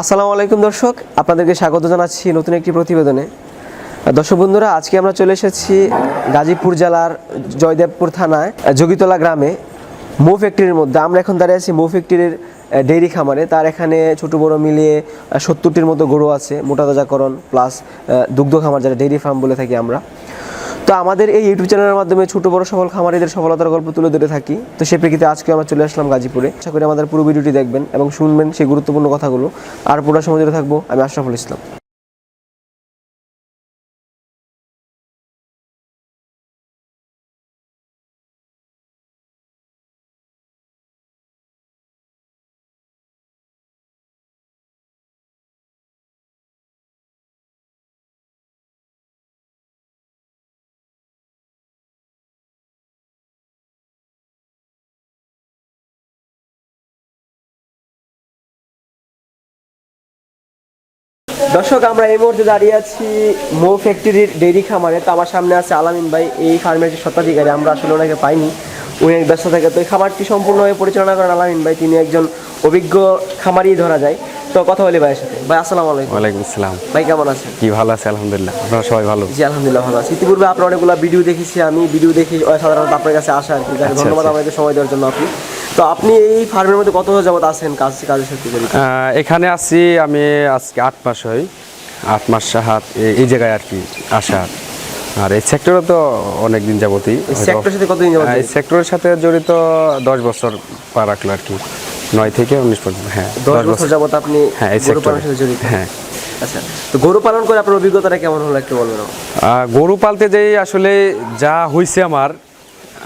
আসসালামু আলাইকুম দর্শক, আপনাদেরকে স্বাগত জানাচ্ছি নতুন একটি প্রতিবেদনে। দর্শক বন্ধুরা, আজকে আমরা চলে এসেছি গাজীপুর জেলার জয়দেবপুর থানায় যোগীতলা গ্রামে, মৌ ফ্যাক্টরির মধ্যে। আমরা এখন দাঁড়িয়ে আছি মৌ ফ্যাক্টরির ডেইরি খামারে। তার এখানে ছোট বড় মিলিয়ে সত্তরটির মতো গরু আছে, মোটা তাজাকরণ প্লাস দুগ্ধ খামার যেটা ডেইরি ফার্ম বলে থাকি আমরা। তো আমাদের এই ইউটিউব চ্যানেলের মাধ্যমে ছোট বড় সফল খামারিদের সফলতার গল্প তুলে ধরে থাকি। তো সে প্রেক্ষিতে আজকে আমরা চলে আসলাম গাজীপুরে। আশা করি আমাদের পুরো ভিডিওটি দেখবেন এবং শুনবেন সেই গুরুত্বপূর্ণ কথাগুলো। আর পুরো সময় ধরে থাকব, আমি আশরাফুল ইসলাম। দর্শক আমরা এই মুহূর্তে দাঁড়িয়ে আছি মো ফ্যাক্টরির ডেইরি খামারে। তো আমার সামনে আছে আলামিন ভাই। এই ফার্মের যে স্বত্বাধিকারী আমরা আসলে ওনাকে পাইনি। উনি এক ব্যস্ত থাকে। তো এই খামারটি সম্পূর্ণভাবে পরিচালনা করেন আলামিন ভাই। তিনি একজন অভিজ্ঞ খামারই ধরা যায়। তো কথা বলি ভাইয়ের সাথে। ভাই আসসালামু আলাইকুম। ওয়ালাইকুম আসসালাম। ভাই কেমন আছেন? কি ভালো আছে আলহামদুলিল্লাহ। আপনারা সবাই ভালো? জি আলহামদুলিল্লাহ ভালো আছি। ইতিপূর্বে আপনার অনেকগুলো ভিডিও দেখেছি আমি। ভিডিও দেখি সাধারণত আপনার কাছে আসা আর কি। আচ্ছা, ধন্যবাদ আচ্ছা। আমাদের সময় দেওয়ার জন্য আপনি। তো আপনি এই ফার্মের মধ্যে কত যাবত আছেন কাজ কাজের সাথে এখানে আছি আমি আজকে আট মাস হই। আট মাস সাহাত এই জায়গায় আর কি আসা। আর এই সেক্টরে তো অনেক দিন যাবতই এই সেক্টরের সাথে কতদিন যাবত এই সেক্টরের সাথে জড়িত দশ বছর পা রাখল আর কি। নয় থেকে উনিশ পর্যন্ত হ্যাঁ দশ বছর যাবত আপনি হ্যাঁ এই গরু সেক্টরে সাথে জড়িত। হ্যাঁ। আচ্ছা তো গরু পালন করে আপনার অভিজ্ঞতাটা কেমন হলো একটু বলবেন গরু পালতে যেই আসলে যা হয়েছে আমার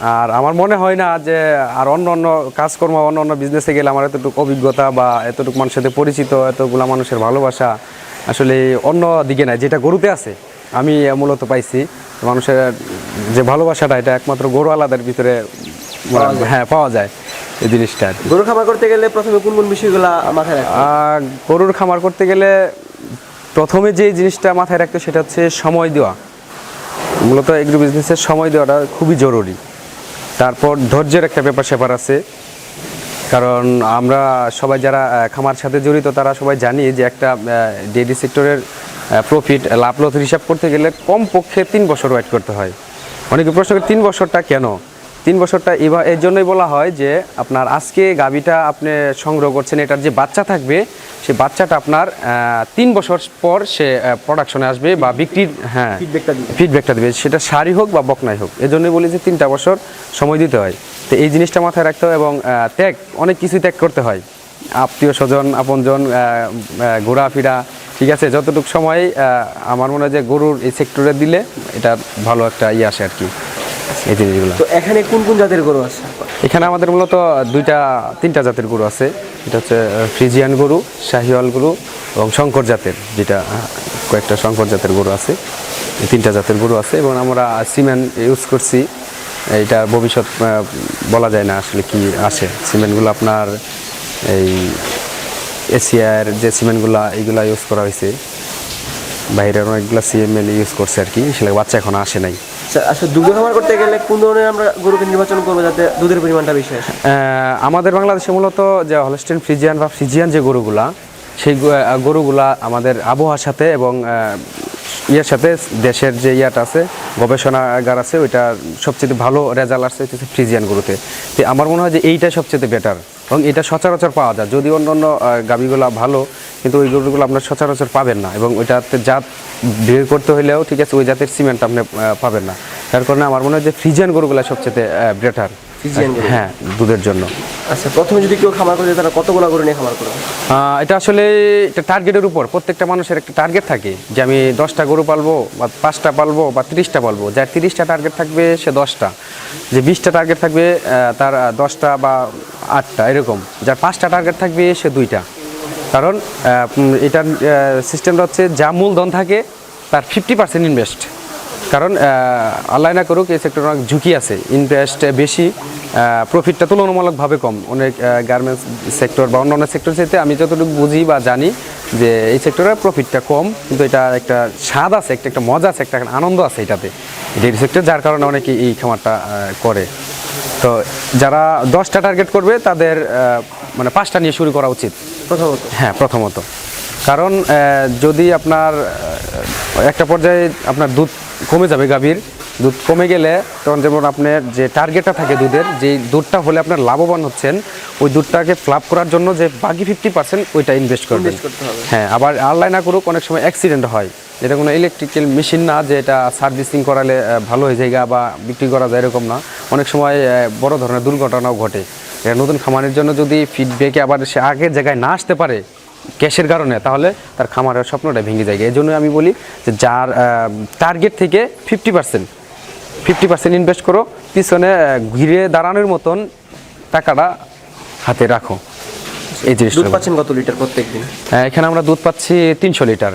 আর আমার মনে হয় না যে আর অন্য অন্য কাজকর্ম অন্য অন্য বিজনেসে গেলে আমার এতটুকু অভিজ্ঞতা বা এতটুকু মানুষের সাথে পরিচিত এতগুলা মানুষের ভালোবাসা আসলে অন্য দিকে নাই। যেটা গরুতে আছে আমি মূলত পাইছি মানুষের যে ভালোবাসাটা এটা একমাত্র গরু আলাদার ভিতরে হ্যাঁ পাওয়া যায় এই জিনিসটা গরুর খামার করতে গেলে প্রথমে কোন কোন বিষয়গুলো মাথায় গরুর খামার করতে গেলে প্রথমে যে জিনিসটা মাথায় রাখতে সেটা হচ্ছে সময় দেওয়া। মূলত এগ্রো বিজনেসের সময় দেওয়াটা খুবই জরুরি। তারপর ধৈর্যের একটা ব্যাপার স্যাপার আছে। কারণ আমরা সবাই যারা খামার সাথে জড়িত, তারা সবাই জানি যে একটা ডেডি সেক্টরের প্রফিট লাভ লস হিসাব করতে গেলে কমপক্ষে তিন বছর ওয়েট করতে হয়। অনেকে প্রশ্ন করে, তিন বছরটা কেন? তিন বছরটা এবার এর জন্যই বলা হয় যে আপনার আজকে গাবিটা আপনি সংগ্রহ করছেন এটার যে বাচ্চা থাকবে সেই বাচ্চাটা আপনার তিন বছর পর সে প্রোডাকশনে আসবে বা বিক্রির হ্যাঁ ফিডব্যাকটা ফিডব্যাকটা দেবে সেটা শাড়ি হোক বা বকনাই হোক। এজন্যই বলি যে তিনটা বছর সময় দিতে হয়। তো এই জিনিসটা মাথায় রাখতে হয় এবং ত্যাগ অনেক কিছুই ত্যাগ করতে হয়। আত্মীয় স্বজন আপনজন ঘোরাফেরা ঠিক আছে যতটুকু সময় আমার মনে হয় যে গরুর এই সেক্টরে দিলে এটা ভালো একটা ইয়ে আসে আর কি। এই জিনিসগুলো। তো এখানে কোন কোন জাতের গরু আছে? এখানে আমাদের মূলত দুইটা তিনটা জাতের গরু আছে। এটা হচ্ছে ফ্রিজিয়ান গরু শাহিওয়াল গরু এবং শঙ্কর জাতের যেটা কয়েকটা শঙ্কর জাতের গরু আছে। এই তিনটা জাতের গরু আছে এবং আমরা সিমেন্ট ইউজ করছি। এইটা ভবিষ্যৎ বলা যায় না আসলে কি আসে সিমেন্টগুলো আপনার এই এশিয়ার যে সিমেন্টগুলো এইগুলা ইউজ করা হয়েছে। বাইরের অনেকগুলো সিএমএল ইউজ করছে আর কি। সেটা বাচ্চা এখন আসে নাই। আচ্ছা, আসলে দুগ্ধ খামার করতে গেলে কোন ধরনের আমরা গরুকে নির্বাচন করব যাতে দুধের পরিমাণটা বেশি আমাদের বাংলাদেশে মূলত যে হলস্টেন ফ্রিজিয়ান বা ফ্রিজিয়ান যে গরুগুলা সেই গরুগুলা আমাদের আবহাওয়ার সাথে এবং ইয়ের সাথে দেশের যে ইয়াটা আছে গবেষণাগার আছে ওইটা সবচেয়ে ভালো রেজাল্ট আসছে হচ্ছে ফ্রিজিয়ান গরুতে। তো আমার মনে হয় যে এইটাই সবচেয়ে বেটার এবং এটা সচরাচর পাওয়া যায়। যদি অন্য অন্য গাভীগুলা ভালো কিন্তু ওই গরুগুলো আপনার সচরাচর পাবেন না। এবং ওইটাতে জাত বের করতে হলেও ঠিক আছে ওই জাতের সিমেন্ট আপনি পাবেন না। তার কারণে আমার মনে হয় যে ফ্রিজিয়ান গরুগুলা সবচেয়ে বেটার ফ্রিজিয়ান হ্যাঁ দুধের জন্য। আচ্ছা প্রথমে যদি কেউ খামার করে তারা কতগুলো গরু নিয়ে খামার আহ, এটা আসলে এটা টার্গেটের উপর। প্রত্যেকটা মানুষের একটা টার্গেট থাকে যে আমি দশটা গরু পালবো বা পাঁচটা পালবো বা তিরিশটা পালবো। যার তিরিশটা টার্গেট থাকবে সে দশটা। যে বিশটা টার্গেট থাকবে তার দশটা বা আটটা এরকম। যার পাঁচটা টার্গেট থাকবে সে দুইটা। কারণ এটার সিস্টেমটা হচ্ছে যা মূলধন থাকে তার ফিফটি পার্সেন্ট ইনভেস্ট কারণ আল্লাহ না করুক এই সেক্টরে অনেক ঝুঁকি আছে। ইনভেস্ট বেশি প্রফিটটা তুলনামূলকভাবে কম। অনেক গার্মেন্টস সেক্টর বা অন্যান্য সেক্টর চাইতে আমি যতটুকু বুঝি বা জানি যে এই সেক্টরের প্রফিটটা কম কিন্তু এটা একটা স্বাদ আছে একটা একটা মজা আছে একটা আনন্দ আছে এটাতে। ডেয়ারি সেক্টর যার কারণে অনেকে এই খামারটা করে। তো যারা দশটা টার্গেট করবে তাদের মানে পাঁচটা নিয়ে শুরু করা উচিত। প্রথমত? হ্যাঁ প্রথমত। কারণ যদি আপনার একটা পর্যায়ে আপনার দুধ কমে যাবে গাভীর। দুধ কমে গেলে তখন যেমন আপনার যে টার্গেটটা থাকে দুধের যে দুধটা হলে আপনার লাভবান হচ্ছেন ওই দুধটাকে ফ্লাপ করার জন্য যে বাকি ফিফটি পার্সেন্ট ওইটা ইনভেস্ট করবেন। হ্যাঁ আবার আল্লাহ না করুক অনেক সময় অ্যাক্সিডেন্ট হয়। এটা কোনো ইলেকট্রিক্যাল মেশিন না যে এটা সার্ভিসিং করালে ভালো হয়ে যায় বা বিক্রি করা যায় এরকম না। অনেক সময় বড় ধরনের দুর্ঘটনাও ঘটে। এটা নতুন খামারের জন্য যদি ফিডব্যাকে আবার সে আগের জায়গায় না আসতে পারে ক্যাশের কারণে তাহলে তার খামারের স্বপ্নটা ভেঙে যায়। এই জন্য আমি বলি যে যার টার্গেট থেকে fifty percent fifty percent invest করো পিছনে ঘিরে দাঁড়ানোর মতন টাকাটা হাতে রাখো। এই দুধ জিনিসটা পাচ্ছেন কত লিটার প্রত্যেক দিন হ্যাঁ, এখানে আমরা দুধ পাচ্ছি তিনশো লিটার।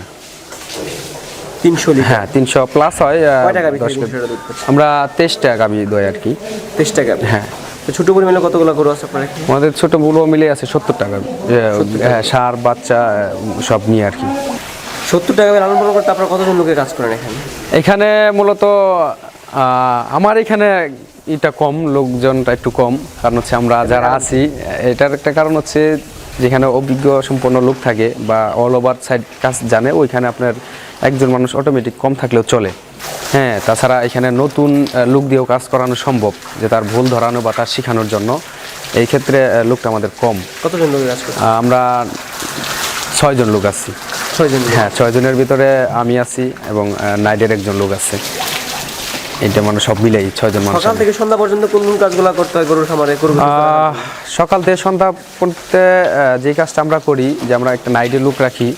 তিনশো লিটার? হ্যাঁ তিনশো প্লাস হয় আমরা তেইশ টাকা গাবি দই আর কি। তেইশ টাকা। হ্যাঁ। ছোট পরিমাণে কতগুলো গরু আছে আপনার আমাদের ছোটগুলো মিলে আছে সত্তর টাকা। হ্যাঁ সার বাচ্চা সব নিয়ে আর কি। সত্তর টাকা লালন পালন করতে আপনার কতজন লোকে কাজ করেন এখানে? এখানে মূলত আমার এখানে এটা কম লোকজনটা একটু কম। কারণ হচ্ছে আমরা যারা আছি এটার একটা কারণ হচ্ছে যেখানে অভিজ্ঞ সম্পন্ন লোক থাকে বা অল ওভার সাইড কাজ জানে ওইখানে আপনার একজন মানুষ অটোমেটিক কম থাকলেও চলে। হ্যাঁ তাছাড়া এখানে নতুন লোক দিয়েও কাজ করানো সম্ভব যে তার ভুল ধরানো বা তার শেখানোর জন্য। এই ক্ষেত্রে লোকটা আমাদের কম। কতজন লোকে কাজ আমরা ছয়জন লোক আছি। ছয়জন হ্যাঁ ছয়জনের ভিতরে আমি আছি এবং নাইডের একজন লোক আছে। এটা মানে সব মিলেই ছয়জন মানুষ সকাল থেকে সন্ধ্যা পর্যন্ত কোন কোন কাজগুলো করতে হয় গরুর খামারে? সকাল থেকে সন্ধ্যা পর্যন্ত যে কাজটা আমরা করি যে আমরা একটা নাইটের লুক রাখি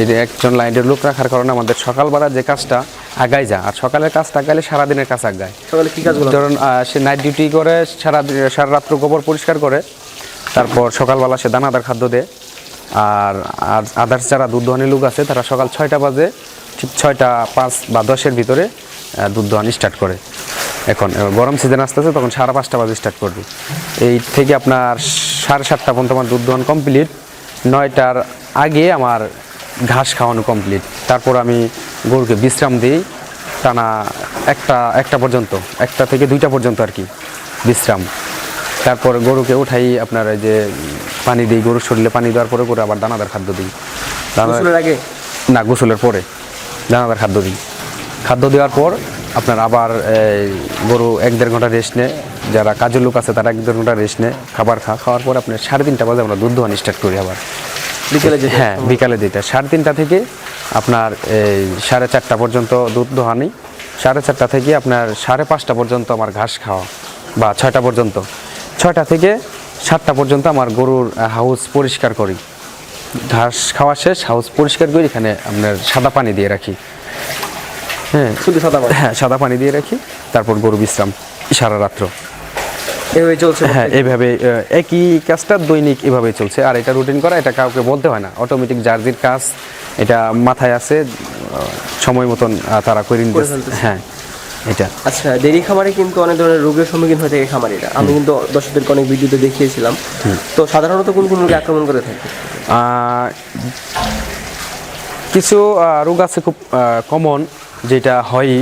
এই যে একজন লাইনের লোক রাখার কারণে আমাদের সকালবেলা যে কাজটা আগায় যায়। আর সকালের কাজটা আগাইলে সারাদিনের কাজ আগায়। সকালে কি কাজগুলো? ধরুন সে নাইট ডিউটি করে সারা সারা রাত্র গোবর পরিষ্কার করে তারপর সকালবেলা সে দানাদার খাদ্য দেয়। আর আর আদার্স যারা দুধ দোহানি লোক আছে তারা সকাল ছয়টা বাজে ঠিক ছয়টা পাঁচ বা দশের ভিতরে দুধ দোহানি স্টার্ট করে। এখন গরম সিজন আসতেছে তখন সাড়ে পাঁচটা বাজে স্টার্ট করবে। এই থেকে আপনার সাড়ে সাতটা পর্যন্ত আমার দুধ দোহান কমপ্লিট নয়টার আগে আমার ঘাস খাওয়ানো কমপ্লিট তারপর আমি গরুকে বিশ্রাম দিই টানা একটা একটা পর্যন্ত একটা থেকে দুইটা পর্যন্ত আর কি বিশ্রাম। তারপর গরুকে উঠাই আপনার এই যে পানি দিই গরুর শরীরে পানি দেওয়ার পরে করে আবার দানাদার খাদ্য দিই। দানাদার আগে? না গোসলের পরে দানাদার খাদ্য দিই। খাদ্য দেওয়ার পর আপনার আবার এই, গরু এক দেড় ঘণ্টা রেস্ট নেয়। যারা কাজের লোক আছে তারা এক দেড় ঘণ্টা রেস্ট নেয় খাবার খা খাওয়ার পর আপনার সাড়ে তিনটা বাজে আমরা দুধ দোয়ানি স্টার্ট করি আবার। বিকেলে যেতে হ্যাঁ বিকালে দিতে সাড়ে তিনটা থেকে আপনার এই সাড়ে চারটা পর্যন্ত দুধ দোহানি। সাড়ে চারটা থেকে আপনার সাড়ে পাঁচটা পর্যন্ত আমার ঘাস খাওয়া বা ছয়টা পর্যন্ত। ছয়টা থেকে সাতটা পর্যন্ত আমার গরুর হাউস পরিষ্কার করি। ঘাস খাওয়া শেষ হাউস পরিষ্কার করি এখানে আপনার সাদা পানি দিয়ে রাখি। হ্যাঁ শুধু সাদা পানি? হ্যাঁ সাদা পানি দিয়ে রাখি তারপর গরু বিশ্রাম সারা রাত্র। এভাবে চলছে হ্যাঁ এইভাবে একই কাজটা দৈনিক এভাবে চলছে। আর এটা রুটিন করা এটা কাউকে বলতে হয় না। অটোমেটিক জার্জির কাজ এটা মাথায় আছে সময় মতন তারা করে হ্যাঁ এটা। আচ্ছা ডেরি খামারে কিন্তু অনেক ধরনের রোগের সম্মুখীন হয়ে থাকে খামারিরা। আমি কিন্তু দর্শকদেরকে অনেক ভিডিওতে দেখিয়েছিলাম। তো সাধারণত কোন কোন রোগে আক্রমণ করে থাকে? কিছু রোগ আছে খুব কমন যেটা হয়ই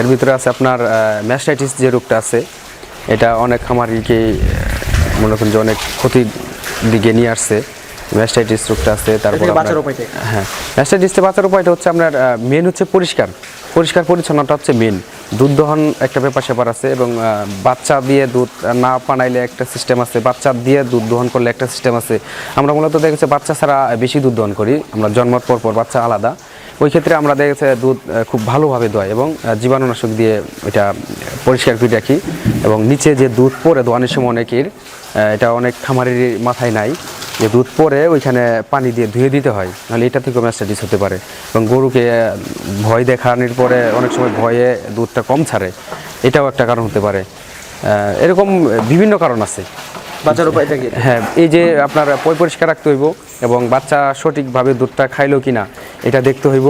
এর ভিতরে আছে আপনার ম্যাস্টাইটিস যে রোগটা আছে। এটা অনেক খামারিকে মনে করেন যে অনেক ক্ষতির দিকে নিয়ে আসছে। ম্যাস্টাইটিস রোগটা আছে তারপর? হ্যাঁ ম্যাস্টাইটিস থেকে বাঁচার উপায়টা হচ্ছে আপনার মেন হচ্ছে পরিষ্কার। পরিষ্কার পরিচ্ছন্নতা হচ্ছে মেন দুধ দহন একটা ব্যাপার স্যাপার আছে এবং বাচ্চা দিয়ে দুধ না পানাইলে একটা সিস্টেম আছে বাচ্চা দিয়ে দুধ দহন করলে একটা সিস্টেম আছে। আমরা মূলত দেখেছি বাচ্চা ছাড়া বেশি দুধ দহন করি। আমরা জন্মের পর পর বাচ্চা আলাদা। ওই ক্ষেত্রে আমরা দেখেছি দুধ খুব ভালোভাবে দোয় এবং জীবাণুনাশক দিয়ে এটা পরিষ্কার করে রাখি এবং নিচে যে দুধ পরে দোয়ানোর সময় অনেকের এটা অনেক খামারের মাথায় নাই যে দুধ পরে ওইখানে পানি দিয়ে ধুয়ে দিতে হয়, নাহলে এটা থেকেও ম্যাস্টাইটিস হতে পারে। এবং গরুকে ভয় দেখানোর পরে অনেক সময় ভয়ে দুধটা কম ছাড়ে, এটাও একটা কারণ হতে পারে। এরকম বিভিন্ন কারণ আছে। বাঁচার উপায়টা কি? হ্যাঁ এই যে আপনার পয় পরিষ্কার রাখতে হইব এবং বাচ্চা সঠিকভাবে দুধটা খাইলো কিনা, এটা দেখতে হইব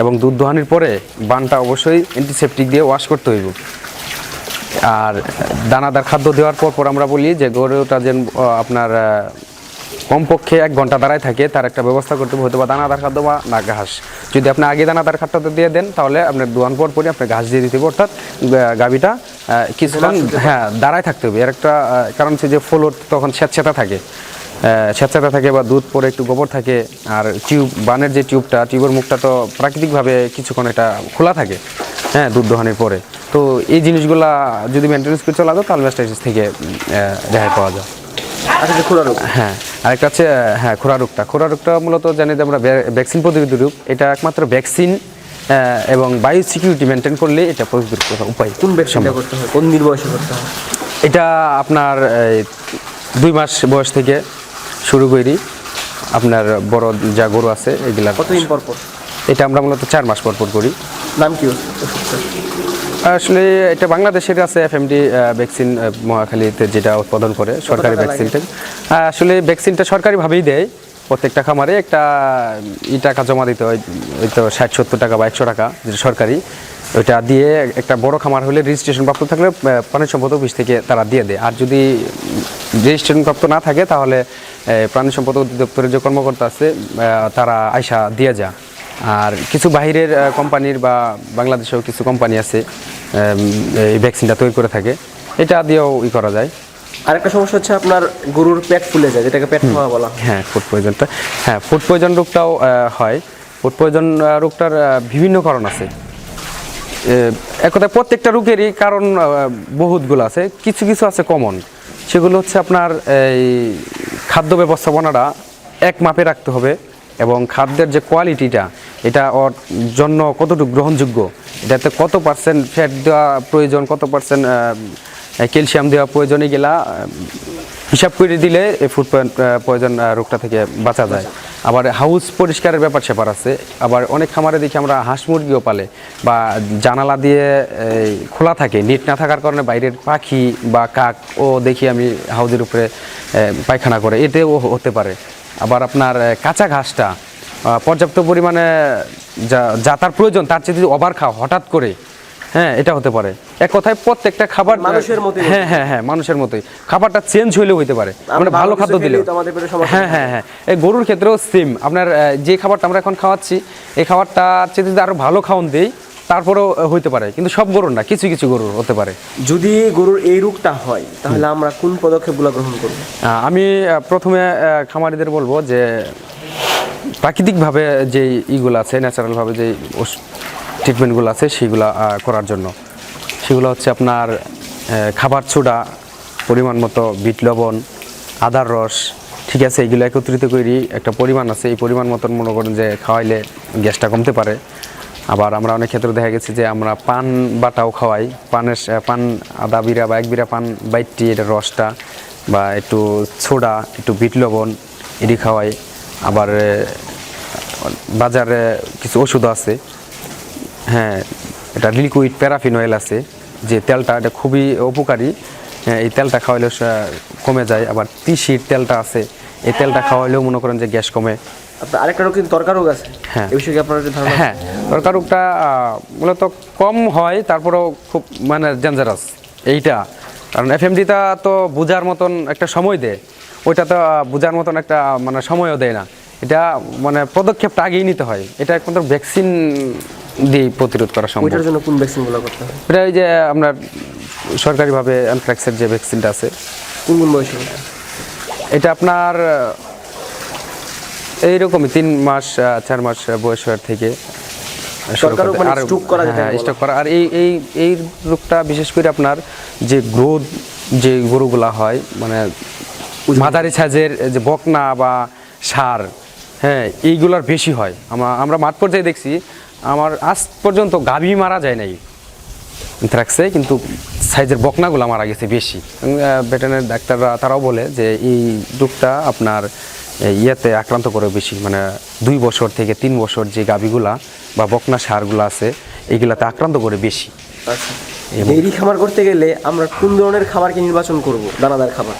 এবং দুধ দোহানির পরে বানটা অবশ্যই অ্যান্টিসেপটিক দিয়ে ওয়াশ করতে হইব। আর দানাদার খাদ্য দেওয়ার পর পর আমরা বলি যে গরুটা যেন আপনার কমপক্ষে এক ঘণ্টা দাঁড়ায় থাকে তার একটা ব্যবস্থা করতে হবে হয়তো বা দানাদার খাদ্য বা না ঘাস। যদি আপনি আগে দানাদার খাদ্যটা দিয়ে দেন তাহলে আপনার দোয়ান পর পরই আপনি ঘাস দিয়ে দিতে হবে অর্থাৎ গাভীটা কিছুক্ষণ হ্যাঁ দাঁড়ায় থাকতে হবে। এর একটা কারণ হচ্ছে যে ফ্লোর তখন স্যাঁতস্যাঁতা থাকে। স্বেচ্ছাটা থাকে বা দুধ পরে একটু গোবর থাকে আর টিউব বানের যে টিউবটা টিউবের মুখটা তো প্রাকৃতিকভাবে কিছুক্ষণ এটা খোলা থাকে হ্যাঁ দুধ দোহানের পরে। তো এই জিনিসগুলা যদি মেনটেন্স করে চলা যায় তাহলে ম্যাস্টাইটিস থেকে রেহাই পাওয়া যায়। হ্যাঁ আরেকটা হচ্ছে হ্যাঁ খোরা রোগটা। খোরা রোগটা মূলত জানি যে আমরা ভ্যাকসিন প্রতিরোধী রোগ। এটা একমাত্র ভ্যাকসিন এবং বায়ো সিকিউরিটি মেনটেন করলে এটা প্রতিরোধ করার উপায় কোন ব্যবসাটা করতে হয়? কোন দিন বয়সে করতে হয়? এটা আপনার দুই মাস বয়স থেকে শুরু করি। আপনার বড় যা গরু আছে এগুলা কতদিন পর পর? এটা আমরা মূলত চার মাস পর পর করি। নাম কি? আসলে এটা বাংলাদেশের আছে এফএমডি ভ্যাকসিন মহাখালীতে যেটা উৎপাদন করে সরকারি ভ্যাকসিনটা আসলে ভ্যাকসিনটা সরকারিভাবেই দেয়। প্রত্যেকটা খামারে একটা ই টাকা জমা দিতে হয় ওই তো ষাট সত্তর টাকা বা একশো টাকা যেটা সরকারি। ওইটা দিয়ে একটা বড় খামার হলে রেজিস্ট্রেশন প্রাপ্ত থাকলে প্রাণী সম্পদ অফিস থেকে তারা দিয়ে দেয়। আর যদি রেজিস্ট্রেশন প্রাপ্ত না থাকে তাহলে প্রাণী সম্পদ অধিদপ্তরের যে কর্মকর্তা আছে তারা আয়সা দিয়ে যা আর কিছু বাহিরের কোম্পানির বা বাংলাদেশেও কিছু কোম্পানি আছে এই ভ্যাকসিনটা তৈরি করে থাকে। এটা দিয়েও ই করা যায়। আরেকটা সমস্যা হচ্ছে আপনার গরুর পেট ফুলে যায় যেটাকে পেট খাওয়া বলা হয়। হ্যাঁ ফুড পয়জনটা হ্যাঁ ফুড পয়জন রোগটাও হয়। ফুড পয়জন রোগটার বিভিন্ন কারণ আছে। এক কথায় প্রত্যেকটা রোগেরই কারণ বহুতগুলো আছে। কিছু কিছু আছে কমন সেগুলো হচ্ছে আপনার এই খাদ্য ব্যবস্থাপনাটা এক মাপে রাখতে হবে এবং খাদ্যের যে কোয়ালিটিটা এটা ওর জন্য কতটুকু গ্রহণযোগ্য? এটাতে কত পার্সেন্ট ফ্যাট দেওয়া প্রয়োজন, কত পার্সেন্ট ক্যালসিয়াম দেওয়া প্রয়োজন, এগুলা হিসাব করে দিলে এই ফুড পয়জন রোগটা থেকে বাঁচা যায়। আবার হাউস পরিষ্কারের ব্যাপার স্যাপার আছে। আবার অনেক খামারে দেখি আমরা হাঁস মুরগিও পালে বা জানালা দিয়ে খোলা থাকে, নেট না থাকার কারণে বাইরের পাখি বা কাক, ও দেখি আমি হাউজের উপরে পায়খানা করে। এতেও হতে পারে। আবার আপনার কাঁচা ঘাসটা পর্যাপ্ত পরিমাণে যা যা তার প্রয়োজন তার চেয়ে যদি ওভার খাও হঠাৎ করে হ্যাঁ এটা হতে পারে। এক কথায় প্রত্যেকটা খাবার মানুষের মতো হ্যাঁ হ্যাঁ হ্যাঁ মানুষের মতোই। খাবারটা চেঞ্জ হইলেও হইতে পারে। আমরা ভালো খাদ্য দিলেও। সমস্যা হ্যাঁ হ্যাঁ হ্যাঁ। এই গরুর ক্ষেত্রেও সেম আপনার যে খাবারটা আমরা এখন খাওয়াচ্ছি এই খাবারটা চেয়ে যদি আরও ভালো খাওয়ান দেই তারপরেও হইতে পারে। কিন্তু সব গরুর না কিছু কিছু গরুর হতে পারে। যদি গরুর এই রোগটা হয় তাহলে আমরা কোন পদক্ষেপগুলো গ্রহণ করব? আমি প্রথমে খামারিদের বলব যে প্রাকৃতিকভাবে যে ইগুলো আছে, ন্যাচারালভাবে যে ট্রিটমেন্টগুলো আছে, সেগুলো করার জন্য। সেগুলো হচ্ছে আপনার খাবার ছোড়া, পরিমাণ মতো বিট লবণ, আদার রস, ঠিক আছে, এগুলো একত্রিত করি একটা পরিমাণ আছে, এই পরিমাণ মতন মনে করেন যে খাওয়াইলে গ্যাসটা কমতে পারে। আবার আমরা অনেক ক্ষেত্রে দেখা গেছে যে আমরা পান বাটাও খাওয়াই, পানের পান আদা বিরা বা এক বিরা পান বাইটটি এটার রসটা বা একটু ছোডা, একটু বিট লবণ, এটি খাওয়াই। আবার বাজারে কিছু ওষুধ আছে। হ্যাঁ এটা লিকুইড প্যারাফিন অয়েল আছে যে তেলটা এটা খুবই উপকারী। হ্যাঁ, এই তেলটা খাওয়ালেও কমে যায়। আবার তিসির তেলটা আছে এই তেলটা খাওয়ালেও মনে করেন যে গ্যাস কমে। আপনার আরেকটা রোগ কিন্তু তরকার রোগ আছে। হ্যাঁ। এই বিষয়ে আপনার ধারণা হ্যাঁ রোগটা মূলত কম হয় তারপরেও খুব মানে ডেঞ্জারাস এইটা। কারণ এফএমডিটা তো বোঝার মতন একটা সময় দেয়। ওইটা তো বোঝার মতন একটা মানে সময়ও দেয় না। এটা মানে পদক্ষেপটা আগেই নিতে হয়। এটা একমাত্র ভ্যাকসিন দিয়ে প্রতিরোধ করা সম্ভব। ওইটার জন্য কোন ভ্যাকসিনগুলো করতে হয়? এটা ওই যে আপনার সরকারিভাবে অ্যানথ্রাক্সের যে ভ্যাকসিনটা আছে। কোন কোন বয়সে এটা আপনার এইরকমই তিন মাস চার মাস থেকে শুরু সরকারও করতে- মানে হ্যাঁ বলে। স্টক করা। আর এই এই এই রোগটা বিশেষ করে আপনার যে গ্রোথ যে গরুগুলা হয় মানে মাঝারি সাইজের যে বকনা বা সার হ্যাঁ এইগুলার বেশি হয়। আমরা আমরা মাঠ পর্যায়ে দেখছি, আমার আজ পর্যন্ত গাভী মারা যায় নাই। রাখছে কিন্তু সাইজের বকনাগুলো মারা গেছে বেশি। ভেটেরিনারি ডাক্তাররা তারাও বলে যে এই রোগটা আপনার ইয়েতে আক্রান্ত করে বেশি মানে দুই বছর থেকে তিন বছর যে গাভীগুলা বা বকনা সারগুলো আছে, এইগুলাতে আক্রান্ত করে বেশি। আচ্ছা। ডেইরি খামার করতে গেলে আমরা কোন ধরনের খাবারকে নির্বাচন করব? দানাদার খাবার।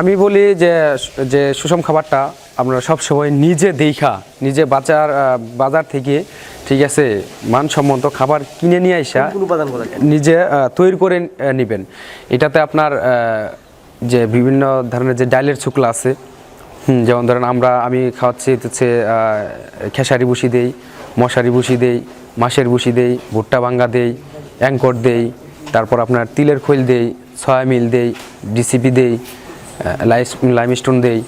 আমি বলি যে যে সুষম খাবারটা আমরা সবসময় নিজে দেখা নিজে বাজার বাজার থেকে ঠিক আছে মানসম্মত খাবার কিনে নিয়ে আসা নিজে তৈরি করে নেবেন। এটাতে আপনার যে বিভিন্ন ধরনের যে ডালের শুকলা আছে যেমন ধরেন আমরা আমি খাওয়াচ্ছি হচ্ছে খেসারি ভুসি দেই মশারি ভুসি দেই মাছের ভুসি দেই ভুট্টা ভাঙ্গা দেই অ্যাঙ্কর দেই তারপর আপনার তিলের খৈল দেই সয়ামিল দেই ডিসিপি দেই লাইম স্টোন দেই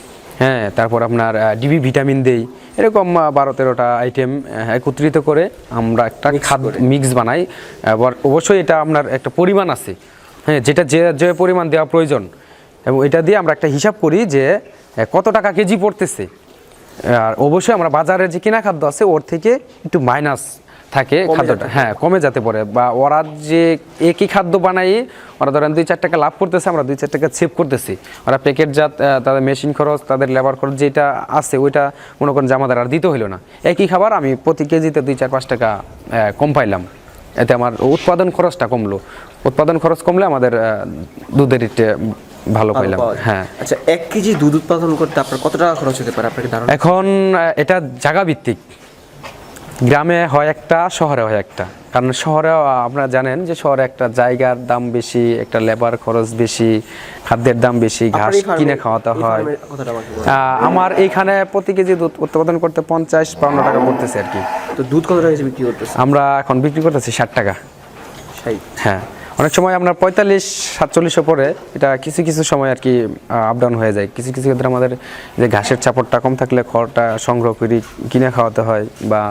হ্যাঁ তারপর আপনার ডিবি ভিটামিন দেই। এরকম বারো তেরোটা আইটেম একত্রিত করে আমরা একটা খাদ্য মিক্স বানাই। আবার অবশ্যই এটা আপনার একটা পরিমাণ আছে। হ্যাঁ যেটা যে যে পরিমাণ দেওয়া প্রয়োজন। এবং এটা দিয়ে আমরা একটা হিসাব করি যে কত টাকা কেজি পড়তেছে। আর অবশ্যই আমরা বাজারে যে কেনা খাদ্য আছে ওর থেকে একটু মাইনাস থাকে খাদ্যটা। হ্যাঁ কমে যেতে পারে। বা ওরা যে একই খাদ্য বানাই ওরা ধরেন দুই চার টাকা লাভ করতেছে আমরা দুই চার টাকা সেভ করতেছি। ওরা প্যাকেটজাত তাদের মেশিন খরচ তাদের লেবার খরচ যেটা আছে ওইটা মনে করেন যে আমাদের আর দিতে হইল না। একই খাবার আমি প্রতি কেজিতে দুই চার পাঁচ টাকা কম পাইলাম। এতে আমার উৎপাদন খরচটা কমলো। উৎপাদন খরচ কমলে আমাদের দুধের ভালো পাইলাম। হ্যাঁ। আচ্ছা এক কেজি দুধ উৎপাদন করতে আপনার কত টাকা খরচ হতে পারে? আপনাকে এখন এটা জায়গা ভিত্তিক গ্রামে হয় একটা শহরে হয় একটা। কারণ শহরে আপনারা জানেন যে শহরে একটা জায়গার দাম বেশি একটা লেবার খরচ বেশি খাদ্যের দাম বেশি ঘাস কিনে খাওয়াতে হয়। আমার এইখানে প্রতি কেজি দুধ উৎপাদন করতে পঞ্চাশ বাউন্ন টাকা পড়তেছে আর কি। তো দুধ কত টাকা বিক্রি করতেছে? আমরা এখন বিক্রি করতেছি ষাট টাকা। হ্যাঁ। অনেক সময় আপনার পঁয়তাল্লিশ, সাতচল্লিশে ওপরে এটা কিছু কিছু সময় আর কি আপ ডাউন হয়ে যায়। কিছু কিছু ক্ষেত্রে আমাদের যে ঘাসের চাপড়টা কম থাকলে খড়টা সংগ্রহ করি, কিনে খাওয়াতে হয় বা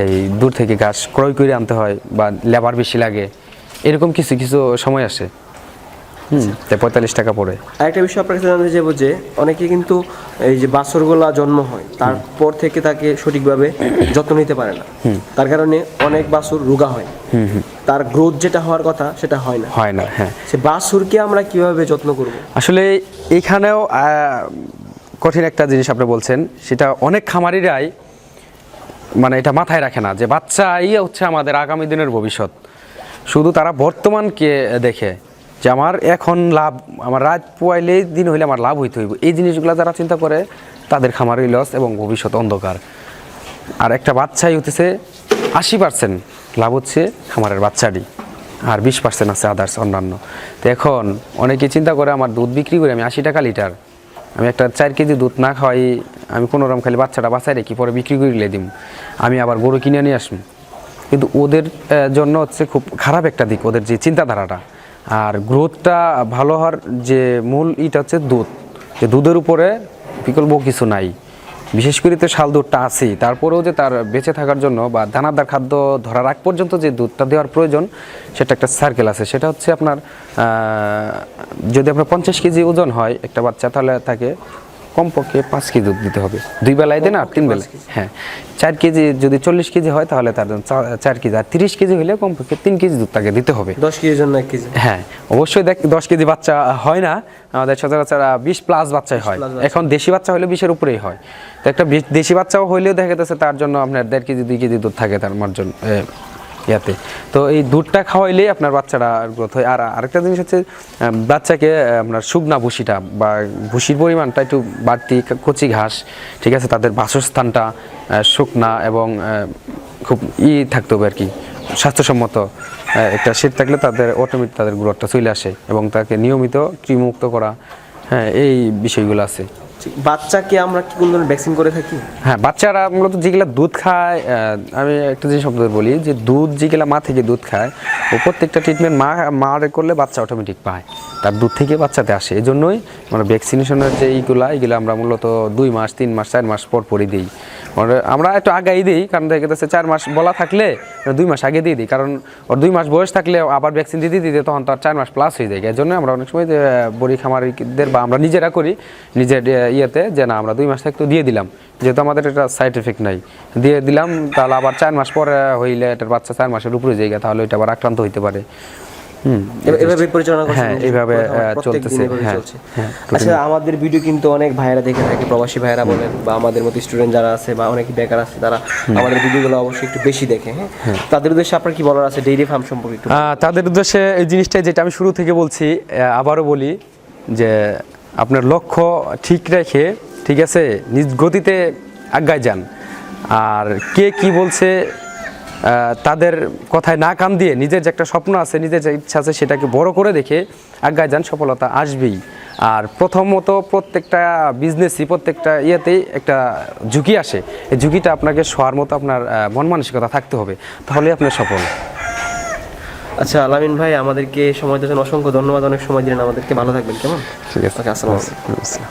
এই দূর থেকে ঘাস ক্রয় করে আনতে হয় বা লেবার বেশি লাগে, এরকম কিছু কিছু সময় আসে। পঁয়তাল্লিশ টাকা পড়ে। আরেকটা বিষয় আপনার কাছে জানতে চাইব যে অনেকে কিন্তু এই যে বাছরগুলা জন্ম হয় তারপর থেকে তাকে সঠিকভাবে যত্ন নিতে পারে না। তার কারণে অনেক বাছুর রোগা হয়। তার গ্রোথ যেটা হওয়ার কথা সেটা হয় না। হয় না হ্যাঁ। সে বাছুরকে আমরা কীভাবে যত্ন করব? আসলে এইখানেও আহ, কঠিন একটা জিনিস আপনি বলছেন সেটা অনেক খামারিরাই মানে এটা মাথায় রাখে না যে বাচ্চাই হচ্ছে আমাদের আগামী দিনের ভবিষ্যৎ। শুধু তারা বর্তমানকে দেখে যে আমার এখন লাভ, আমার রাত পোয়াইলেই দিন হইলে আমার লাভ হইতে হইব। এই জিনিসগুলো যারা চিন্তা করে, তাদের খামারই লস এবং ভবিষ্যৎ অন্ধকার। আর একটা বাচ্চাই হতেছে আশি পার্সেন্ট লাভ হচ্ছে খামারের বাচ্চাটি আর বিশ পার্সেন্ট আছে আদার্স অন্যান্য। তো এখন অনেকে চিন্তা করে, আমার দুধ বিক্রি করি আমি আশি টাকা লিটার, আমি একটা চার কেজি দুধ না খাওয়াই, আমি কোনো রকম খালি বাচ্চাটা বাঁচাই রেখি, পরে বিক্রি করে দিম। আমি আবার গরু কিনে নিয়ে আসব কিন্তু ওদের জন্য হচ্ছে খুব খারাপ একটা দিক, ওদের যে চিন্তাধারাটা। আর গ্রোথটা ভালো হওয়ার যে মূল ইটা হচ্ছে দুধ। যে দুধের উপরে বিকল্প কিছু নাই। বিশেষ করে তো শাল দুধটা আছেই। তারপরেও যে তার বেঁচে থাকার জন্য বা দানাদার খাদ্য ধরার আগ পর্যন্ত যে দুধটা দেওয়ার প্রয়োজন, সেটা একটা সার্কেল আছে। সেটা হচ্ছে আপনার যদি আপনার পঞ্চাশ কেজি ওজন হয় একটা বাচ্চা, তাহলে তাকে কমপক্ষে পাঁচ কেজি দুধ দিতে হবে। দুই বেলায় দেন আর তিন বেলায়। হ্যাঁ চার কেজি যদি চল্লিশ কেজি হয় তাহলে তার জন্য চার কেজি। আর তিরিশ কেজি হলে কমপক্ষে তিন কেজি দুধ তাকে দিতে হবে। দশ কেজির জন্য এক কেজি। হ্যাঁ অবশ্যই দেখ দশ কেজি বাচ্চা হয় না। আমাদের সচরাচর বিশ প্লাস বাচ্চাই হয়। এখন দেশি বাচ্চা হলে বিশের উপরেই হয়। তো একটা দেশি বাচ্চাও হইলেও দেখা যাচ্ছে তার জন্য আপনার দেড় কেজি দুই কেজি দুধ থাকে তার মার্জন ইয়াতে তো এই দুধটা খাওয়াইলেই আপনার বাচ্চাটা গ্রোথ হয় আর আরেকটা জিনিস হচ্ছে বাচ্চাকে আপনার শুকনা ভুসিটা বা ভুসির পরিমাণটা একটু বাড়তি কচি ঘাস, ঠিক আছে, তাদের বাসস্থানটা শুকনা এবং খুব ই থাকতে হবে আর কি, স্বাস্থ্যসম্মত একটা শীত থাকলে তাদের অটোমেটিক তাদের গ্রোথটা চলে আসে এবং তাকে নিয়মিত কৃমিমুক্ত করা হ্যাঁ এই বিষয়গুলো আছে। বাচ্চাকে আমরা কি কোন ধরনের ভ্যাকসিন করে থাকি? হ্যাঁ বাচ্চারা মূলত যেগুলা দুধ খায় আমি একটা জিনিস শব্দ বলি যে দুধ যেগুলা মা থেকে দুধ খায়, ও প্রত্যেকটা ট্রিটমেন্ট মা মারে করলে বাচ্চা অটোমেটিক পায়। তার দুধ থেকে বাচ্চাতে আসে। এই জন্যই মানে ভ্যাকসিনেশনের যে এইগুলা, এগুলো আমরা মূলত দুই মাস, তিন মাস, চার মাস পর পরই দিই। আমরা একটু আগাই দিই, কারণ দেখা যাচ্ছে চার মাস বলা থাকলে দুই মাস আগে দিয়ে দিই, কারণ ওর দুই মাস বয়স থাকলে আবার ভ্যাকসিন দিতে দিতে তখন তার চার মাস প্লাস হয়ে যায়। এর জন্য আমরা অনেক সময় বড়ি খামারিদের বা আমরা নিজেরা করি, নিজের ইয়েতে যে না, আমরা দুই মাস থাকতে দিয়ে দিলাম। যেহেতু আমাদের এটা সাইড এফেক্ট নাই। দিয়ে দিলাম, তাহলে আবার চার মাস পরে হইলে এটার বাচ্চা চার মাসের উপরে জায়গা তাহলে এটা আবার আক্রান্ত হইতে পারে। এভাবে- পরিচালনা করছেন হ্যাঁ, এইভাবে, চলতেছে, হ্যাঁ, হ্যাঁ, আচ্ছা আমাদের ভিডিও কিন্তু অনেক ভাইয়েরা দেখে থাকে প্রবাসী ভাইয়েরা বলেন বা আমাদের মতো স্টুডেন্ট যারা আছে বা অনেক বেকার আছে তারা আমাদের ভিডিওগুলো অবশ্যই একটু বেশি দেখে হ্যাঁ? তাদের উদ্দেশ্যে আপনার কি বলার আছে ডেইরি ফার্ম সম্পর্কে একটু? তাদের উদ্দেশ্যে এই জিনিসটাই যেটা আমি শুরু থেকে বলছি আবারও বলি যে আপনার লক্ষ্য ঠিক রেখে ঠিক আছে নিজ গতিতে আজ্ঞায় যান। আর কে কি বলছে তাদের কথায় না কান দিয়ে নিজের যে একটা স্বপ্ন আছে নিজের যে ইচ্ছা আছে সেটাকে বড় করে দেখে আজ্ঞায় যান সফলতা আসবেই। আর প্রথমত প্রত্যেকটা বিজনেসই প্রত্যেকটা ইয়েতেই একটা ঝুঁকি আসে। এই ঝুঁকিটা আপনাকে শোয়ার মতো আপনার মন মানসিকতা থাকতে হবে। তাহলে আপনার সফল। আচ্ছা আলামিন ভাই আমাদেরকে সময় দেওয়ার জন্য অসংখ্য ধন্যবাদ। অনেক সময় দিলেন আমাদেরকে। ভালো থাকবেন কেমন? ঠিক আছে। আসসালামু আলাইকুম।